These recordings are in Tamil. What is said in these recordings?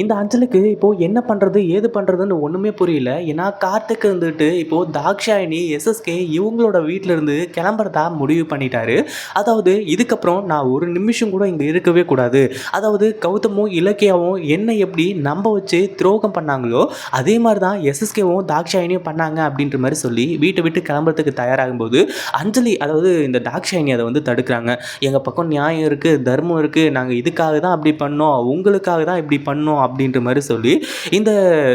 இந்த அஞ்சலுக்கு இப்போது என்ன பண்ணுறது ஏது பண்ணுறதுன்னு ஒன்றுமே புரியல. ஏன்னா கார்த்திக் இருந்துட்டு இப்போது தாக்ஷாயணி, எஸ்எஸ்கே இவங்களோட வீட்டிலேருந்து இருந்து கிளம்புறதா முடிவு பண்ணிட்டாரு. அதாவது இதுக்கப்புறம் நான் ஒரு நிமிஷம் கூட இங்கே இருக்கவே கூடாது. அதாவது கௌதமும், இலக்கியாவும் என்ன எப்படி நம்ப வச்சு துரோகம் பண்ணாங்களோ, அதே மாதிரி தான் எஸ்எஸ்கேவும், தாக்ஷாயணியும் பண்ணாங்க அப்படின்ற மாதிரி சொல்லி வீட்டை விட்டு கிளம்புறதுக்கு தயாராகும்போது, அஞ்சலி அதாவது இந்த தாக்ஷாயணி அதை வந்து தடுக்கிறாங்க எங்கள் பக்கம் நியாயம் இருக்குது தர்மம் இருக்குது நாங்கள் இதுக்காக தான் அப்படி பண்ணோம். உங்களுக்காக தான் இப்படி பண்ணோம் அப்படின்ற மாதிரி சொல்லி இந்த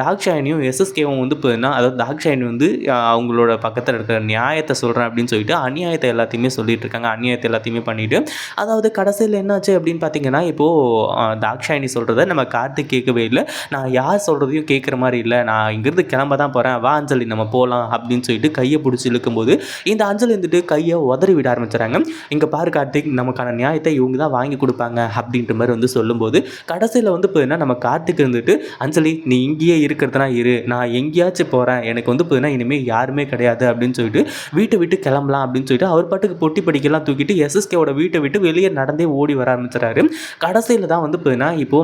தாக்ஷாயணியும் எஸ்எஸ்கேவும் வந்து பார்த்தீங்கன்னா அதாவது தாக்ஷாயணி வந்து அவங்களோட பக்கத்தில் இருக்கிற நியாயத்தை சொல்கிறேன் அப்படின்னு சொல்லிட்டு அநியாயத்தை எல்லாத்தையுமே சொல்லிட்டு இருக்காங்க. அநியாயத்தை எல்லாத்தையுமே பண்ணிட்டு அதாவது கடைசியில் என்னாச்சு அப்படின்னு பார்த்தீங்கன்னா இப்போது தாக்ஷாயணி சொல்கிறத நம்ம கார்த்திக் கேட்கவே இல்லை. நான் யார் சொல்கிறதையும் கேட்குற மாதிரி இல்லை. நான் இங்கேருந்து கிளம்ப தான் போகிறேன் வா அஞ்சலி நம்ம போகலாம் அப்படின்னு சொல்லிட்டு கையை பிடிச்சி இழுக்கும்போது இந்த அஞ்சலி வந்துட்டு கையை உதறி விட ஆரம்பிச்சுறாங்க இங்கே பாரு கார்த்திக் நமக்கான நியாயத்தை இவங்க தான் வாங்கி கொடுப்பாங்க அப்படின்ற மாதிரி வந்து சொல்லும்போது கடைசியில் வந்து பார்த்தீங்கன்னா நம்ம காத்துக்கு இருந்துட்டு அஞ்சலி நீ இங்கேயே இருக்கிறதுனா இரு. நான் எங்கேயாச்சும் போகிறேன் எனக்கு வந்து பார்த்தீங்கன்னா இனிமேல் யாருமே கிடையாது. அப்படின்னு சொல்லிட்டு வீட்டை விட்டு கிளம்பலாம் அப்படின்னு சொல்லிட்டு அவர் பாட்டுக்கு பொட்டி படிக்கலாம் தூக்கிட்டு எஸ்எஸ்கேவோட வீட்டை விட்டு வெளியே நடந்தே ஓடி வர ஆரம்பிச்சுறாரு கடைசியில் தான் வந்து பார்த்தீங்கன்னா இப்போ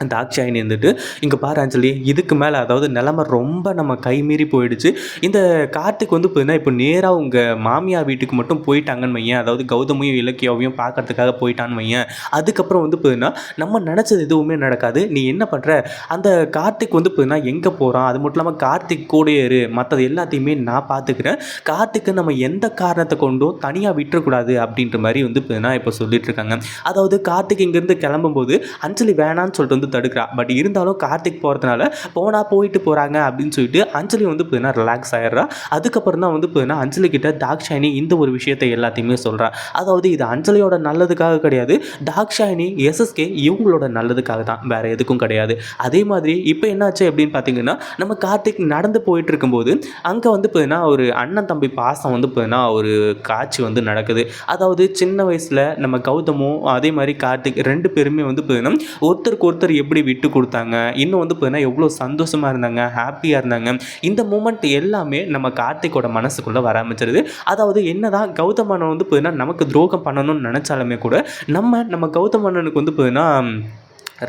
தாக்ஷாயினி இருந்துட்டு இங்கே பாரு அஞ்சலி இதுக்கு மேலே அதாவது நிலமை ரொம்ப நம்ம கைமீறி போயிடுச்சு. இந்த கார்த்திக் வந்து பார்த்தீங்கன்னா இப்போ நேராக உங்கள் மாமியார் வீட்டுக்கு மட்டும் போயிட்டாங்கன்னு வையன். அதாவது கௌதமையும் இலக்கியாவையும் பார்க்கறதுக்காக போயிட்டான்னு வையன். அதுக்கப்புறம் வந்து பார்த்தீங்கன்னா நம்ம நினச்சது எதுவுமே நடக்காது. நீ என்ன பண்ணுற அந்த கார்த்திக் வந்து பார்த்தீங்கன்னா எங்கே போகிறான் அது மட்டும் இல்லாமல் கார்த்திக் கூட இரு. மற்றது எல்லாத்தையுமே நான் பார்த்துக்கிறேன் கார்த்திக்கு நம்ம எந்த காரணத்தை கொண்டும் தனியாக விட்டுறக்கூடாது அப்படின்ற மாதிரி வந்து பார்த்தீங்கன்னா இப்போ சொல்லிட்டு இருக்காங்க. அதாவது கார்த்திக் இங்கேருந்து கிளம்பும்போது அஞ்சலி வேணான்னு சொல்லிட்டு வந்து தடுக்கிறா. பட் இருந்தாலும் கார்த்திக் போகிறதுனால போனால் போயிட்டு போகிறாங்க அப்படின்னு சொல்லிட்டு அஞ்சலி வந்து பார்த்தீங்கன்னா ரிலாக்ஸ் ஆயிடுறா. அதுக்கப்புறம் தான் வந்து பார்த்தீங்கன்னா அஞ்சலி கிட்ட தாக்ஷாயினி இந்த ஒரு விஷயத்தை எல்லாத்தையுமே சொல்கிறா அதாவது இது அஞ்சலியோட நல்லதுக்காக கிடையாது. தாக்ஷாயினி எஸ்எஸ்கே இவங்களோட நல்லதுக்காக தான். வேறு எதுக்கும் கிடையாது. அதே மாதிரி இப்போ என்னாச்சு அப்படின்னு பார்த்தீங்கன்னா நம்ம கார்த்திக் நடந்து போயிட்டு இருக்கும்போது அங்கே வந்து பார்த்தீங்கன்னா ஒரு அண்ணன் தம்பி பாசம் வந்து பார்த்தீங்கன்னா ஒரு காட்சி வந்து நடக்குது. அதாவது சின்ன வயசில் நம்ம கௌதமும் அதே மாதிரி கார்த்திக் ரெண்டு பேருமே வந்து பார்த்தீங்கன்னா ஒருத்தருக்கு ஒருத்தர் எப்படி விட்டு கொடுத்தாங்க? இன்னும் வந்து பார்த்தீங்கன்னா எவ்வளோ சந்தோஷமாக இருந்தாங்க ஹாப்பியாக இருந்தாங்க? இந்த மூமெண்ட் எல்லாமே நம்ம கார்த்திக்கோட மனசுக்குள்ளே வர ஆரம்பிச்சிருது. அதாவது என்னதான் கௌதமனை வந்து பார்த்தீங்கன்னா நமக்கு துரோகம் பண்ணணும்னு நினச்சாலுமே கூட நம்ம நம்ம கௌதமண்ணனுக்கு வந்து பார்த்தீங்கன்னா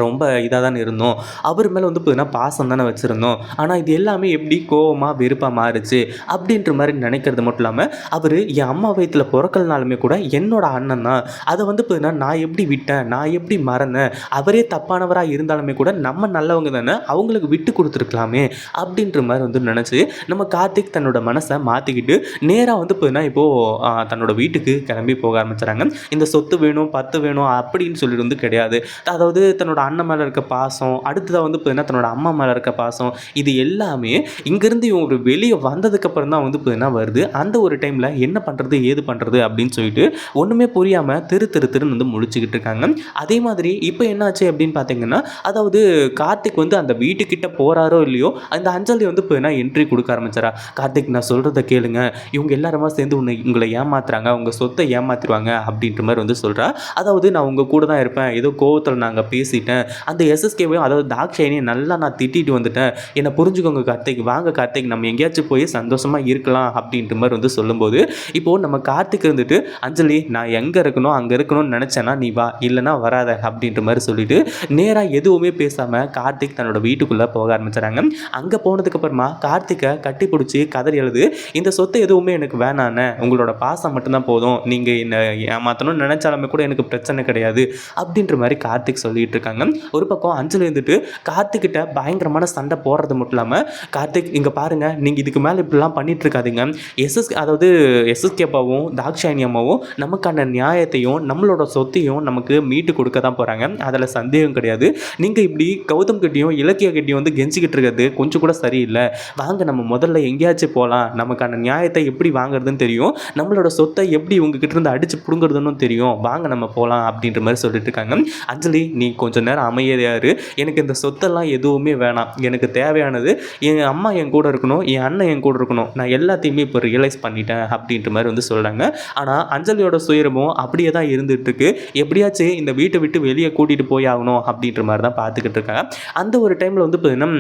ரொம்ப இதாக தானே இருந்தோம். அவர் மேலே வந்து பார்த்தீங்கன்னா பாசம் தானே வச்சுருந்தோம். ஆனால் இது எல்லாமே எப்படி கோவமாக வெறுப்பாக மாறுச்சு அப்படின்ற மாதிரி நினைக்கிறது மட்டும் இல்லாமல் அவர் என் அம்மா வயிற்றில் பிறக்கலனாலுமே கூட என்னோட அண்ணன் தான். அதை வந்து பார்த்தீங்கன்னா நான் எப்படி விட்டேன் நான் எப்படி மறந்தேன் அவரே தப்பானவராக இருந்தாலுமே கூட நம்ம நல்லவங்க தானே அவங்களுக்கு விட்டு கொடுத்துருக்கலாமே அப்படின்ற மாதிரி வந்து நினச்சி நம்ம கார்த்திக் தன்னோட மனசை மாற்றிக்கிட்டு நேராக வந்து பார்த்தீங்கன்னா இப்போது தன்னோட வீட்டுக்கு கிளம்பி போக ஆரம்பிச்சுறாங்க. இந்த சொத்து வேணும் பத்து வேணும் அப்படின்னு சொல்லிட்டு வந்து கிடையாது. அதாவது தன்னோட அண்ணன் மேலே இருக்க பாசம் அடுத்ததாக வந்து பார்த்தீங்கன்னா தன்னோட அம்மா மேலே இருக்க பாசம் இது எல்லாமே இங்கேருந்து இவங்க வெளியே வந்ததுக்கப்புறம் தான் வந்து பார்த்தீங்கன்னா வருது. அந்த ஒரு டைமில் என்ன பண்ணுறது ஏது பண்ணுறது அப்படின்னு சொல்லிட்டு ஒன்றுமே புரியாமல் திரு திரு திருன்னு வந்து முழிச்சுக்கிட்டு இருக்காங்க. அதே மாதிரி இப்போ என்னாச்சு அப்படின்னு பார்த்தீங்கன்னா அதாவது கார்த்திக் வந்து அந்த வீட்டுக்கிட்ட போகிறாரோ இல்லையோ அந்த அஞ்சலி வந்து இப்போ என்ன என்ட்ரி கொடுக்க ஆரம்பிச்சாரா? கார்த்திக் நான் சொல்கிறத கேளுங்க. இவங்க எல்லாருமா சேர்ந்து உன்னை உங்களை ஏமாத்துறாங்க உங்கள் சொத்தை ஏமாத்திடுவாங்க அப்படின்ற மாதிரி வந்து சொல்கிறா அதாவது நான் உங்கள் கூட தான் இருப்பேன். ஏதோ கோவத்தில் நாங்கள் பேசிட்டேன் அந்த எஸ்எஸ்கேவையும் அதாவது தாக்ஷாயினையும் நல்லா நான் திட்டிட்டு வந்துட்டேன். என்னை புரிஞ்சுக்கோங்க கார்த்திக் வாங்க கார்த்திக் நம்ம எங்கேயாச்சும் போய் சந்தோஷமாக இருக்கலாம் அப்படின்ற மாதிரி வந்து சொல்லும்போது இப்போது நம்ம கார்த்திக் இருந்துட்டு அஞ்சலி நான் எங்கே இருக்கணும் அங்கே இருக்கணும்னு நினச்சேன்னா நீ வா இல்லைனா வராத அப்படின்ற மாதிரி சொல்லிட்டு நேராக எதுவுமே பேசாமல் கார்த்திக் தன்னோட வீட்டுக்குள்ளே போக ஆரம்பிச்சுறாங்க அங்கே போனதுக்கப்புறமா கார்த்திகை கட்டி பிடிச்சி கதறி எழுது இந்த சொத்து எதுவுமே எனக்கு வேணாண்ணே உங்களோட பாசம் மட்டும்தான் போதும். நீங்கள் என்னை ஏமாற்றணும்னு நினச்சாலுமே கூட எனக்கு பிரச்சனை கிடையாது அப்படின்ற மாதிரி கார்த்திக் சொல்லிட்டு இருக்காங்க. ஒரு பக்கம் அஞ்சலி இருந்துட்டு கார்த்திக்கிட்ட பயங்கரமான சண்டை போடுறது மட்டும் இல்லாமல் கார்த்திக் இங்கே பாருங்கள் நீங்கள் இதுக்கு மேலே இப்படிலாம் பண்ணிட்டு இருக்காதீங்க. எஸ்எஸ் அதாவது எஸ்எஸ்கே அப்பாவும் தாக்ஷாயினி அம்மாவும் நமக்கான நியாயத்தையும் நம்மளோட சொத்தையும் நமக்கு மீட்டு கொடுக்க தான் போகிறாங்க அதில் சந்தேகம் கிடையாது. நீங்கள் இப்படி கௌதம் கிட்டையும் இலக்கிய கிட்டேயும் வந்து கெஞ்சிக்கிட்டு இருக்கிறது கொஞ்சம் கூட சரியில்லை. வாங்க நம்ம முதல்ல எங்கேயாச்சும் போகலாம் நமக்கான நியாயத்தை எப்படி வாங்குறதுன்னு தெரியும். நம்மளோட சொத்தை எப்படி உங்ககிட்ட இருந்து அடித்து பிடுங்குறதுன்னு தெரியும். வாங்க நம்ம போகலாம் அப்படின்ற மாதிரி சொல்லிட்டு இருக்காங்க. அஞ்சலி நீ கொஞ்சம் நேரம் அமைதியாரு எனக்கு இந்த சொத்தெல்லாம் எதுவுமே வேணாம். எனக்கு தேவையானது என் அம்மா என் கூட இருக்கணும் என் அண்ணன் என் கூட இருக்கணும். நான் எல்லாத்தையுமே இப்போ ரியலைஸ் பண்ணிட்டேன் அப்படின்ற மாதிரி வந்து சொல்கிறாங்க ஆனால் அஞ்சலியோட சுயரமும் அப்படியே தான் இருந்துகிட்ருக்கு எப்படியாச்சும் இந்த வீட்டை விட்டு வெளியே கூட்டிகிட்டு போய் ஆகணும் அப்படின்ற மாதிரி தான் பார்த்துக்கிட்டு இருக்காங்க. அந்த ஒரு டைமில் வந்து பார்த்தீங்கன்னா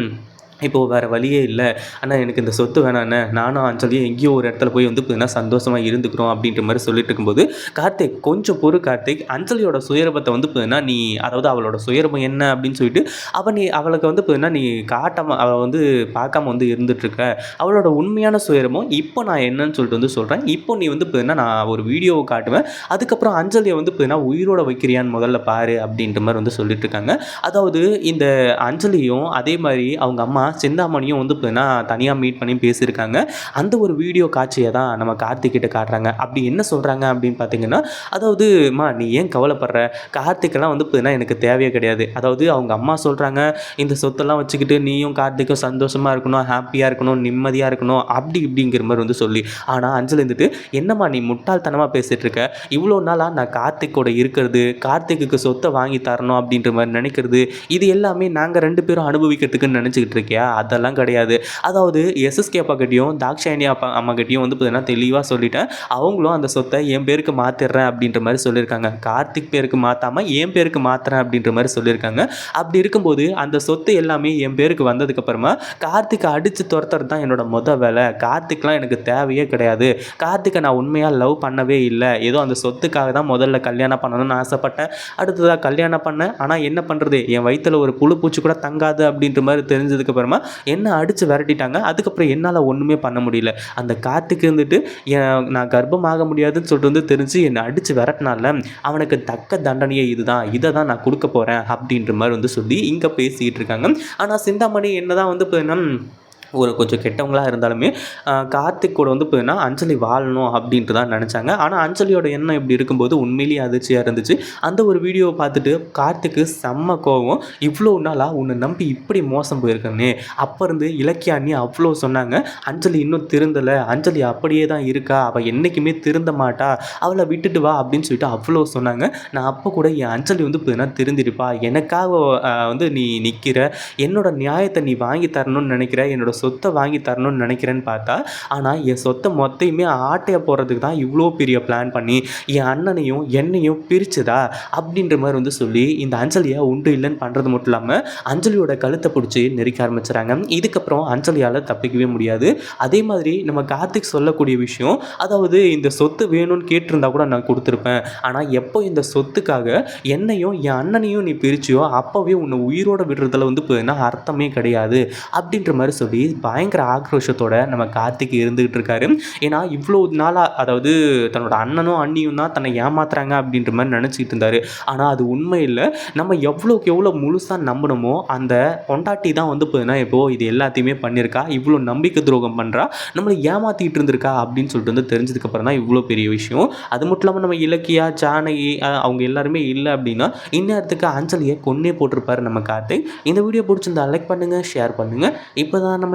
இப்போது வேறு வழியே இல்லை. அண்ணா எனக்கு இந்த சொத்து வேணாண்ணே நானும் அஞ்சலியும் எங்கேயோ ஒரு இடத்துல போய் வந்து பார்த்தீங்கன்னா சந்தோஷமாக இருந்துக்கிறோம் அப்படின்ற மாதிரி சொல்லிட்டு இருக்கும்போது கார்த்திக் கொஞ்சம் பொறு கார்த்திக். அஞ்சலியோட சுயரபத்தை வந்து பார்த்தீங்கன்னா நீ அதாவது அவளோட சுயரபம் என்ன அப்படின்னு சொல்லிட்டு அவள் நீ அவளுக்கு வந்து பார்த்தீங்கன்னா நீ காட்டாமல் அவள் வந்து பார்க்காம வந்து இருந்துகிட்ருக்க அவளோட உண்மையான சுயரபம் இப்போ நான் என்னன்னு சொல்லிட்டு வந்து சொல்கிறேன் இப்போ நீ வந்து பார்த்தீங்கன்னா நான் ஒரு வீடியோவை காட்டுவேன். அதுக்கப்புறம் அஞ்சலியை வந்து பார்த்தீங்கன்னா உயிரோட வைக்கிறியான்னு முதல்ல பாரு அப்படின்ற மாதிரி வந்து சொல்லிட்டு இருக்காங்க அதாவது இந்த அஞ்சலியும் அதே மாதிரி அவங்க அம்மா சிந்தாமணியும் வந்து பார்த்தீங்கன்னா தனியாக மீட் பண்ணி பேசியிருக்காங்க. அந்த ஒரு வீடியோ காட்சியை தான் நம்ம கார்த்திக்கிட்ட காட்டுறாங்க. அப்படி என்ன சொல்கிறாங்க அப்படின்னு பார்த்தீங்கன்னா அதாவது மா நீ ஏன் கவலைப்படுற? கார்த்திக்கெல்லாம் வந்து பார்த்தீங்கன்னா எனக்கு தேவையே கிடையாது. அதாவது அவங்க அம்மா சொல்கிறாங்க இந்த சொத்தெல்லாம் வச்சுக்கிட்டு நீயும் கார்த்திக்கும் சந்தோஷமாக இருக்கணும் ஹாப்பியாக இருக்கணும் நிம்மதியாக இருக்கணும் அப்படி இப்படிங்கிற மாதிரி வந்து சொல்லி ஆனால் அஞ்சல் இருந்துட்டு என்னம்மா நீ முட்டாள்தனமாக பேசிகிட்டு இருக்க இவ்வளோ நாளாக நான் கார்த்திக்கோட இருக்கிறது கார்த்திக்கு சொத்தை வாங்கி தரணும் அப்படின்ற மாதிரி நினைக்கிறது இது எல்லாமே நாங்கள் ரெண்டு பேரும் அனுபவிக்கிறதுக்குன்னு நினச்சிக்கிட்டு இருக்கேன். இருக்கியா? அதெல்லாம் கிடையாது. அதாவது எஸ்எஸ்கே அப்பா கிட்டேயும் தாக்ஷாயணி அப்பா அம்மாகிட்டேயும் வந்து பார்த்தீங்கன்னா தெளிவாக சொல்லிட்டேன். அவங்களும் அந்த சொத்தை என் பேருக்கு மாற்றிடுறேன் அப்படின்ற மாதிரி சொல்லியிருக்காங்க. கார்த்திக் பேருக்கு மாற்றாமல் என் பேருக்கு மாற்றுறேன் அப்படின்ற மாதிரி சொல்லியிருக்காங்க. அப்படி இருக்கும்போது அந்த சொத்து எல்லாமே என் பேருக்கு வந்ததுக்கப்புறமா கார்த்திகை அடித்து துரத்துறது தான் என்னோட மொதல் வேலை. கார்த்திக்லாம் எனக்கு தேவையே கிடையாது. கார்த்திகை நான் உண்மையாக லவ் பண்ணவே இல்லை. ஏதோ அந்த சொத்துக்காக தான் முதல்ல கல்யாணம் பண்ணணும்னு ஆசைப்பட்டேன். அடுத்ததாக கல்யாணம் பண்ணேன். ஆனால் என்ன பண்ணுறது என் வயிற்றில் ஒரு புழு பூச்சி கூட தங்காது அப்படின்ற மாதிரி தெரிஞ்சதுக்கப்புறம் என்ன அடித்து விரட்டிட்டாங்க. அதுக்கப்புறம் என்னால் ஒன்றுமே பண்ண முடியல. அந்த கார்த்திக் இருந்துட்டு நான் கர்ப்பமாக முடியாதுன்னு சொல்லிட்டு வந்து தெரிஞ்சு என்னை அடித்து விரட்டினால அவனுக்கு தக்க தண்டனையே இதுதான். இதை தான் நான் கொடுக்க போகிறேன் அப்படின்ற மாதிரி வந்து சொல்லி இங்கே பேசிக்கிட்டு இருக்காங்க. ஆனால் சிந்தாமணி என்ன தான் வந்து பார்த்தீங்கன்னா ஒரு கொஞ்சம் கெட்டவங்களாக இருந்தாலுமே கார்த்திக் கூட வந்து பார்த்தீங்கன்னா அஞ்சலி வாழணும் அப்படின்ட்டு தான் நினச்சாங்க. ஆனால் அஞ்சலியோட எண்ணம் இப்படி இருக்கும்போது உண்மையிலேயே அதிர்ச்சியாக இருந்துச்சு. அந்த ஒரு வீடியோவை பார்த்துட்டு கார்த்திக்கு செம்ம கோவம். இவ்வளோ நாளாக உன்னை நம்பி இப்படி மோசம் போயிருக்கேனே. அப்போ இருந்து இலக்கியா அண்ணி அவ்வளோ சொன்னாங்க. அஞ்சலி இன்னும் திருந்தலை. அஞ்சலி அப்படியே தான் இருக்கா. அவள் என்றைக்குமே திருந்த மாட்டா. அவளை விட்டுட்டு வா அப்படின்னு சொல்லிட்டு அவ்வளோ சொன்னாங்க. நான் அப்போ கூட என் அஞ்சலி வந்து பார்த்தீங்கன்னா திருந்திருப்பா. எனக்காக வந்து நீ நிற்கிற என்னோட நியாயத்தை நீ வாங்கி தரணும்னு நினைக்கிற. என்னோட சொத்தை வாங்கி தரணும்னு நினைக்கிறேன்னு பார்த்தா ஆனால் என் சொத்தை மொத்தையுமே ஆட்டையை போகிறதுக்கு தான் இவ்வளோ பெரிய பிளான் பண்ணி என் அண்ணனையும் என்னையும் பிரிச்சுதா அப்படின்ற மாதிரி வந்து சொல்லி இந்த அஞ்சலியை உண்டு இல்லைன்னு பண்ணுறது மட்டும் இல்லாமல் அஞ்சலியோட கழுத்தை பிடிச்சி நெரிக்க ஆரம்பிச்சுறாங்க. இதுக்கப்புறம் அஞ்சலியால் தப்பிக்கவே முடியாது. அதே மாதிரி நம்ம கார்த்திக் சொல்லக்கூடிய விஷயம் அதாவது இந்த சொத்து வேணும்னு கேட்டிருந்தா கூட நான் கொடுத்துருப்பேன். ஆனால் எப்போ இந்த சொத்துக்காக என்னையும் என் அண்ணனையும் நீ பிரிச்சியோ அப்போவே உன்னை உயிரோட விடுறதுல வந்து அர்த்தமே கிடையாது. அப்படின்ற மாதிரி சொல்லி பயங்கர ஆக்ரோஷத்தோட நம்ம கார்த்திக் இருந்துகிட்டு இருக்காரு. ஏன்னா இவ்வளோ நாளாக அதாவது தன்னோட அண்ணனும் அண்ணியும் தான் தன்னை ஏமாத்துறாங்க அப்படின்ற மாதிரி நினச்சிக்கிட்டு இருந்தார். ஆனால் அது உண்மை இல்லை நம்ம எவ்வளோக்கு எவ்வளோ முழுசாக நம்பணுமோ அந்த பொண்டாட்டி தான் வந்து பார்த்தீங்கன்னா இப்போது இது எல்லாத்தையுமே பண்ணியிருக்கா. இவ்வளோ நம்பிக்கை துரோகம் பண்ணுறா நம்மளை ஏமாற்றிக்கிட்டு இருந்திருக்கா அப்படின்னு சொல்லிட்டு வந்து தெரிஞ்சதுக்கப்புறம் தான் இவ்வளோ பெரிய விஷயம். அது மட்டும் இல்லாமல் நம்ம இலக்கியா ஜானகி அவங்க எல்லாருமே இல்லை அப்படின்னா இந்நேரத்துக்கு அஞ்சலியை கொன்னே போட்டிருப்பாரு நம்ம கார்த்திக். இந்த வீடியோ பிடிச்சிருந்தா லைக் பண்ணுங்கள் ஷேர் பண்ணுங்கள் இப்போ தான் நம்ம